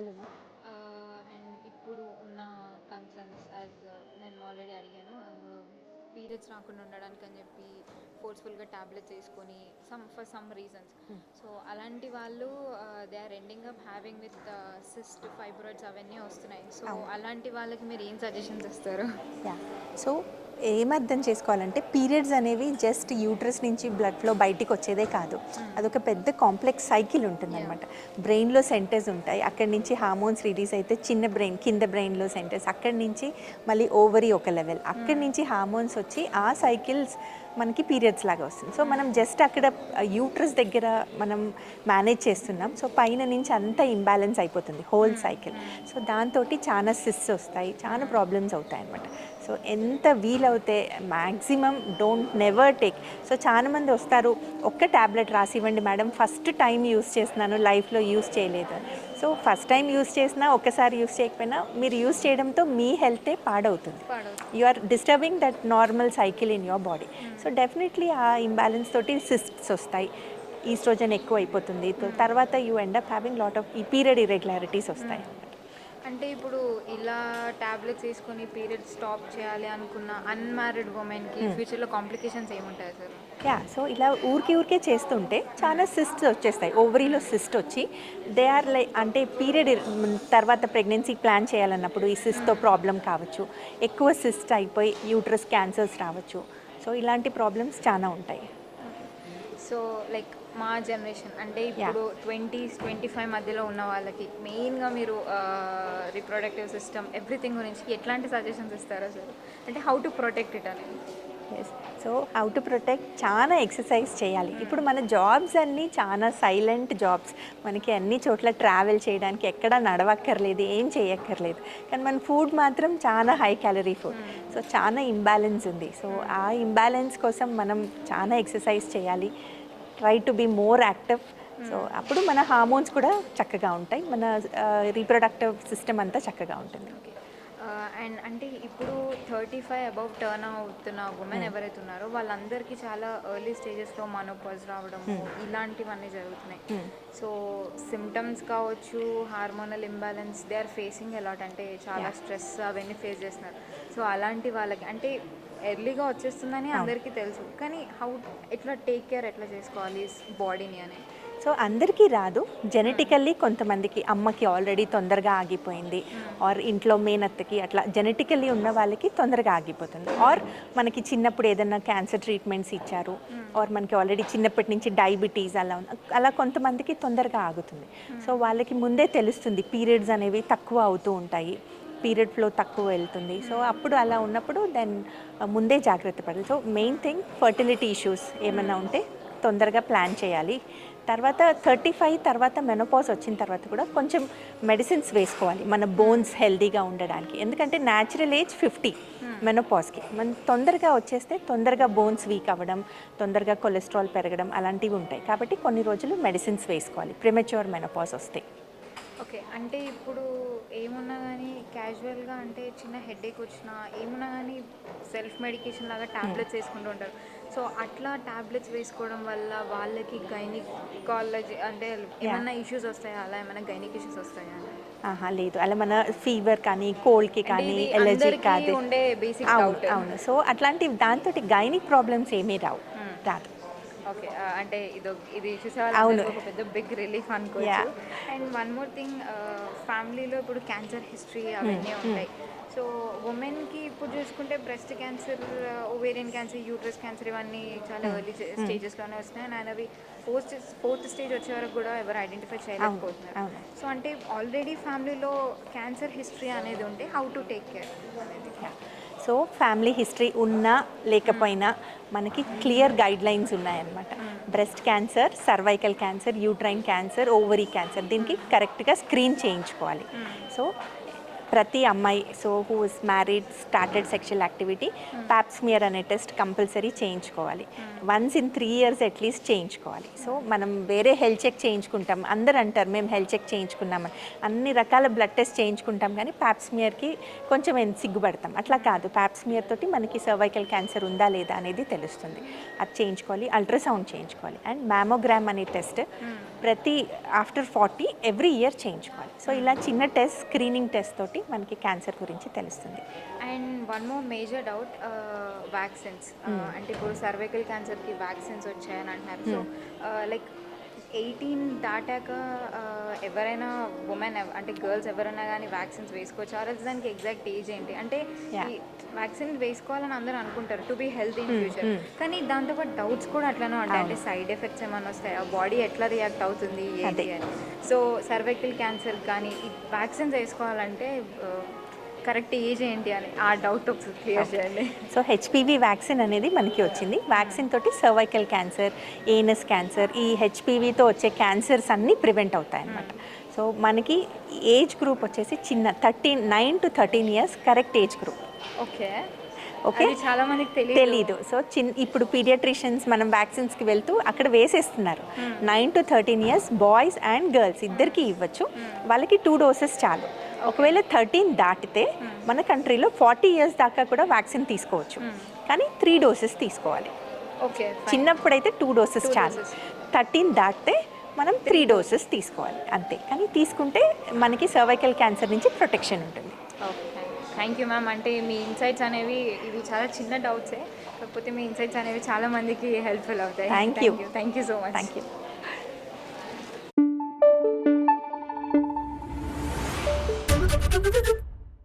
Hello. And ఇప్పుడు ఉన్న concerns as నేను ఆల్రెడీ అడిగాను పీరియడ్స్ రాకుండా ఉండడానికి అని చెప్పి ఫోర్స్ఫుల్గా ట్యాబ్లెట్స్ వేసుకొని some for some reasons so అలాంటి వాళ్ళు they are ending up having with cyst fibroids అవన్నీ వస్తున్నాయి. సో. అలాంటి వాళ్ళకి మీరు ఏం సజెషన్స్ ఇస్తారు? సో ఏమర్థం చేసుకోవాలంటే పీరియడ్స్ అనేవి జస్ట్ యూట్రస్ నుంచి బ్లడ్ ఫ్లో బయటికి వచ్చేదే కాదు. అదొక పెద్ద కాంప్లెక్స్ సైకిల్ ఉంటుందన్నమాట. బ్రెయిన్లో సెంటర్స్ ఉంటాయి. అక్కడి నుంచి హార్మోన్స్ రిలీజ్ అయితే చిన్న బ్రెయిన్ కింద బ్రెయిన్లో సెంటర్స్ అక్కడి నుంచి మళ్ళీ ఓవరీ ఒక లెవెల్ అక్కడి నుంచి హార్మోన్స్ వచ్చి ఆ సైకిల్స్ మనకి పీరియడ్స్ లాగా వస్తుంది. సో మనం జస్ట్ అక్కడ యూట్రస్ దగ్గర మనం మేనేజ్ చేస్తున్నాం. సో పైన నుంచి అంతా ఇంబ్యాలెన్స్ అయిపోతుంది. హోల్ సైకిల్ సో దాంతో చాలా సిస్ వస్తాయి. చాలా ప్రాబ్లమ్స్ అవుతాయి అనమాట సో ఎంత వీలవుతే maximum don't never take. So చాలా మంది వస్తారు ఒక్క ట్యాబ్లెట్ రాసి ఇవ్వండి మేడం ఫస్ట్ టైం యూస్ చేస్తున్నాను లైఫ్లో యూస్ చేయలేదు. సో ఫస్ట్ టైం యూస్ చేసినా ఒక్కసారి యూస్ చేయకపోయినా మీరు యూస్ చేయడంతో మీ హెల్తే పాడవుతుంది. You are disturbing that normal cycle in your body. So definitely ఆ ఇంబ్యాలెన్స్ తోటి సిస్ట్స్ వస్తాయి. ఈస్ట్రోజన్ ఎక్కువ అయిపోతుంది తో- తర్వాత you end up having lot of ఈ పీరియడ్ ఇరెగ్యులారిటీస్ వస్తాయి. అంటే ఇప్పుడు ఇలా టాబ్లెట్స్ వేసుకొని పీరియడ్ స్టాప్ చేయాలి అనుకున్న అన్మ్యారీడ్ ఉమెన్కి ఫ్యూచర్లో కాంప్లికేషన్స్ ఏముంటాయి సార్? యా సో ఇలా ఊరికి ఊరికే చేస్తుంటే చాలా సిస్ట్ వచ్చేస్తాయి. ఓవరీలో సిస్ట్ వచ్చి దే ఆర్ లైక్ అంటే పీరియడ్ తర్వాత ప్రెగ్నెన్సీ ప్లాన్ చేయాలన్నప్పుడు ఈ సిస్ట్తో ప్రాబ్లం కావచ్చు. ఎక్కువ సిస్ట్ అయిపోయి యూట్రస్ క్యాన్సర్స్ రావచ్చు. సో ఇలాంటి ప్రాబ్లమ్స్ చాలా ఉంటాయి. సో లైక్ మా జనరేషన్ అంటే ఇప్పుడు ట్వంటీ ట్వంటీ ఫైవ్ మధ్యలో ఉన్న వాళ్ళకి మెయిన్గా మీరు రిప్రొడక్టివ్ సిస్టమ్ ఎవ్రీథింగ్ గురించి ఎట్లాంటి సజెషన్స్ ఇస్తారా సార్ అంటే హౌ టు ప్రొటెక్ట్ ఇట్ అనేది. Yes so how to protect చాలా ఎక్సర్సైజ్ చేయాలి. ఇప్పుడు మన జాబ్స్ అన్నీ చాలా సైలెంట్ జాబ్స్ మనకి అన్ని చోట్ల ట్రావెల్ చేయడానికి ఎక్కడ నడవక్కర్లేదు ఏం చేయక్కర్లేదు. కానీ మన ఫుడ్ మాత్రం చాలా హై క్యాలరీ ఫుడ్ సో చాలా ఇంబ్యాలెన్స్ ఉంది. సో ఆ ఇంబ్యాలెన్స్ కోసం మనం చాలా ఎక్సర్సైజ్ చేయాలి. Try to be more active so అప్పుడు మన హార్మోన్స్ కూడా చక్కగా ఉంటాయి. మన రీప్రొడక్టివ్ సిస్టమ్ అంతా చక్కగా ఉంటుంది. ఓకే అండ్ అంటే ఇప్పుడు థర్టీ ఫైవ్ అబౌవ్ టర్న్ అవుతున్న ఉమెన్ ఎవరైతే ఉన్నారో వాళ్ళందరికీ చాలా ఎర్లీ స్టేజెస్లో మనోపాజ్ రావడము ఇలాంటివన్నీ జరుగుతున్నాయి. సో సిమ్టమ్స్ కావచ్చు hormonal imbalance they are facing a lot అంటే చాలా స్ట్రెస్ అవన్నీ ఫేస్ చేస్తున్నారు. సో అలాంటి వాళ్ళకి అంటే ఎర్లీగా వచ్చేస్తుందని అందరికీ తెలుసు. కానీ హౌ ఎట్లా టేక్ కేర్ ఎట్లా చేసుకోవాలి బాడీని అని. సో అందరికీ రాదు. జెనెటికల్లీ కొంతమందికి అమ్మకి ఆల్రెడీ తొందరగా ఆగిపోయింది. ఆర్ ఇంట్లో మేనత్తకి అట్లా జెనెటికల్లీ ఉన్న వాళ్ళకి తొందరగా ఆగిపోతుంది. ఆర్ మనకి చిన్నప్పుడు ఏదైనా క్యాన్సర్ ట్రీట్మెంట్స్ ఇచ్చారు. ఆర్ మనకి ఆల్రెడీ చిన్నప్పటి నుంచి డయాబెటీస్ అలా అలా కొంతమందికి తొందరగా ఆగుతుంది. సో వాళ్ళకి ముందే తెలుస్తుంది పీరియడ్స్ అనేవి తక్కువ అవుతూ ఉంటాయి. పీరియడ్ ఫ్లో తక్కువ వెళ్తుంది. సో అప్పుడు అలా ఉన్నప్పుడు దెన్ ముందే జాగ్రత్త పడాలి. So main thing fertility issues ఏమైనా ఉంటే తొందరగా ప్లాన్ చేయాలి. తర్వాత థర్టీ ఫైవ్ తర్వాత మెనోపాజ్ వచ్చిన తర్వాత కూడా కొంచెం మెడిసిన్స్ వేసుకోవాలి. మన బోన్స్ హెల్దీగా ఉండడానికి. ఎందుకంటే న్యాచురల్ ఏజ్ ఫిఫ్టీ మెనోపాజ్కి. మన తొందరగా వచ్చేస్తే తొందరగా బోన్స్ వీక్ అవ్వడం తొందరగా కొలెస్ట్రాల్ పెరగడం అలాంటివి ఉంటాయి. కాబట్టి కొన్ని రోజులు మెడిసిన్స్ వేసుకోవాలి. ప్రిమెచ్యూర్ మెనోపాజ్ వస్తే. ఓకే అంటే ఇప్పుడు ఏమున్నా కానీ క్యాజువల్గా అంటే చిన్న హెడేక్ వచ్చినా ఏమున్నా కానీ సెల్ఫ్ మెడికేషన్ లాగా ట్యాబ్లెట్స్ వేసుకుంటూ ఉంటారు. సో అట్లా ట్యాబ్లెట్స్ వేసుకోవడం వల్ల వాళ్ళకి గైనికాలజీ అంటే ఏమన్నా ఇష్యూస్ వస్తాయా? అలా ఏమైనా గైనిక్ ఇష్యూస్ వస్తాయా? ఆహా లేదు. అలా మన ఫీవర్ కానీ కోల్డ్కి కానీ ఎలర్జీ కాదు. ఉండే బేసిక్ అవును సో అట్లాంటి దాంతో గైనిక్ ప్రాబ్లమ్స్ ఏమీ రావు. రాదు. ఓకే అంటే ఇదో ఇది చూసే అవును. వాళ్ళకి ఒక పెద్ద బిగ్ రిలీఫ్ అనుకోవచ్చు. అండ్ వన్ మోర్ థింగ్ ఫ్యామిలీలో ఇప్పుడు క్యాన్సర్ హిస్టరీ అవన్నీ ఉంటాయి. సో ఉమెన్కి ఇప్పుడు చూసుకుంటే breast cancer ovarian cancer uterus cancer ఇవన్నీ చాలా ఎర్లీ స్టేజెస్లోనే వస్తున్నాయి. అండ్ అవి ఫోర్త్ ఫోర్త్ స్టేజ్ వచ్చే వరకు కూడా ఎవరు ఐడెంటిఫై చేయలేకపోతున్నారు. సో అంటే ఆల్రెడీ ఫ్యామిలీలో క్యాన్సర్ హిస్టరీ అనేది ఉంటే హౌ టు టేక్ కేర్ అనేది. సో ఫ్యామిలీ హిస్టరీ ఉన్నా లేకపోయినా మనకి క్లియర్ గైడ్ లైన్స్ ఉన్నాయన్నమాట. Breast cancer cervical cancer uterine cancer ovary cancer దీనికి కరెక్ట్గా స్క్రీన్ చేయించుకోవాలి. సో ప్రతి అమ్మాయి so who is married started sexual activity pap smear అనే టెస్ట్ కంపల్సరీ చేయించుకోవాలి. Once in three years at least చేయించుకోవాలి. సో మనం వేరే హెల్త్ చెక్ చేయించుకుంటాం. అందరు అంటారు మేము హెల్త్ చెక్ చేయించుకున్నామని అన్ని రకాల బ్లడ్ టెస్ట్ చేయించుకుంటాం కానీ ప్యాప్స్మియర్కి కొంచెం సిగ్గుపడతాం. అట్లా కాదు. ప్యాప్స్మియర్ తోటి మనకి సర్వైకల్ క్యాన్సర్ ఉందా లేదా అనేది తెలుస్తుంది. అది చేయించుకోవాలి అల్ట్రాసౌండ్ చేయించుకోవాలి. అండ్ మ్యామోగ్రామ్ అనే టెస్ట్ ప్రతి ఆఫ్టర్ ఫార్టీ ఎవ్రీ ఇయర్ చేయించుకోవాలి. సో ఇలా చిన్న టెస్ట్ స్క్రీనింగ్ టెస్ట్ తోటి మనకి క్యాన్సర్ గురించి తెలుస్తుంది. And one more major doubt vaccines. అంటే ఇప్పుడు సర్వైకల్ క్యాన్సర్కి వ్యాక్సిన్స్ వచ్చాయని అంటున్నారు. సో లైక్ ఎయిటీన్ దాటాక ఎవరైనా ఉమెన్ అంటే గర్ల్స్ ఎవరైనా కానీ వ్యాక్సిన్స్ వేసుకోవచ్చు? ఆర్ దానికి ఎగ్జాక్ట్ ఏజ్ ఏంటి? అంటే వ్యాక్సిన్ వేసుకోవాలని అందరూ అనుకుంటారు to be health in future కానీ దాంతోపాటు డౌట్స్ కూడా అట్లానే ఉంటాయి. అంటే సైడ్ ఎఫెక్ట్స్ ఏమైనా వస్తాయి? ఆ బాడీ ఎట్లా రియాక్ట్ అవుతుంది? ఏంటి. అని. సో సర్వైకల్ క్యాన్సర్ కానీ ఈ వ్యాక్సిన్స్ వేసుకోవాలంటే కరెక్ట్ ఏజ్ ఏంటి అని ఆ డౌట్ ఒకసారి క్లియర్ చేయండి. సో హెచ్పివి వ్యాక్సిన్ అనేది మనకి వచ్చింది. వ్యాక్సిన్ తోటి సర్వైకల్ క్యాన్సర్ ఏనస్ క్యాన్సర్ ఈ హెచ్పివితో వచ్చే క్యాన్సర్స్ అన్నీ ప్రివెంట్ అవుతాయి అన్నమాట సో మనకి ఏజ్ గ్రూప్ వచ్చేసి చిన్న thirteen nine to thirteen years correct age group okay okay చాలా మందికి తెలియదు సో చిన్ ఇప్పుడు పీడియాట్రిషియన్స్ మనం వ్యాక్సిన్స్కి వెళ్తూ అక్కడ వేసేస్తున్నారు. Nine to thirteen years boys and girls ఇద్దరికి ఇవ్వచ్చు. వాళ్ళకి టూ డోసెస్ చాలు. ఒకవేళ థర్టీన్ దాటితే మన కంట్రీలో ఫార్టీ ఇయర్స్ దాకా కూడా వ్యాక్సిన్ తీసుకోవచ్చు. కానీ త్రీ డోసెస్ తీసుకోవాలి. ఓకే చిన్నప్పుడైతే టూ డోసెస్ చాలు. థర్టీన్ దాటితే మనం త్రీ డోసెస్ తీసుకోవాలి అంతే. కానీ తీసుకుంటే మనకి సర్వైకల్ క్యాన్సర్ నుంచి ప్రొటెక్షన్ ఉంటుంది. ఓకే. థ్యాంక్ యూ మ్యామ్ అంటే మీ ఇన్సైట్స్ అనేవి ఇవి చాలా చిన్న డౌట్సే. కాకపోతే మీ ఇన్సైట్స్ అనేవి చాలా మందికి హెల్ప్ఫుల్ అవుతాయి. Thank you. Thank you so much thank you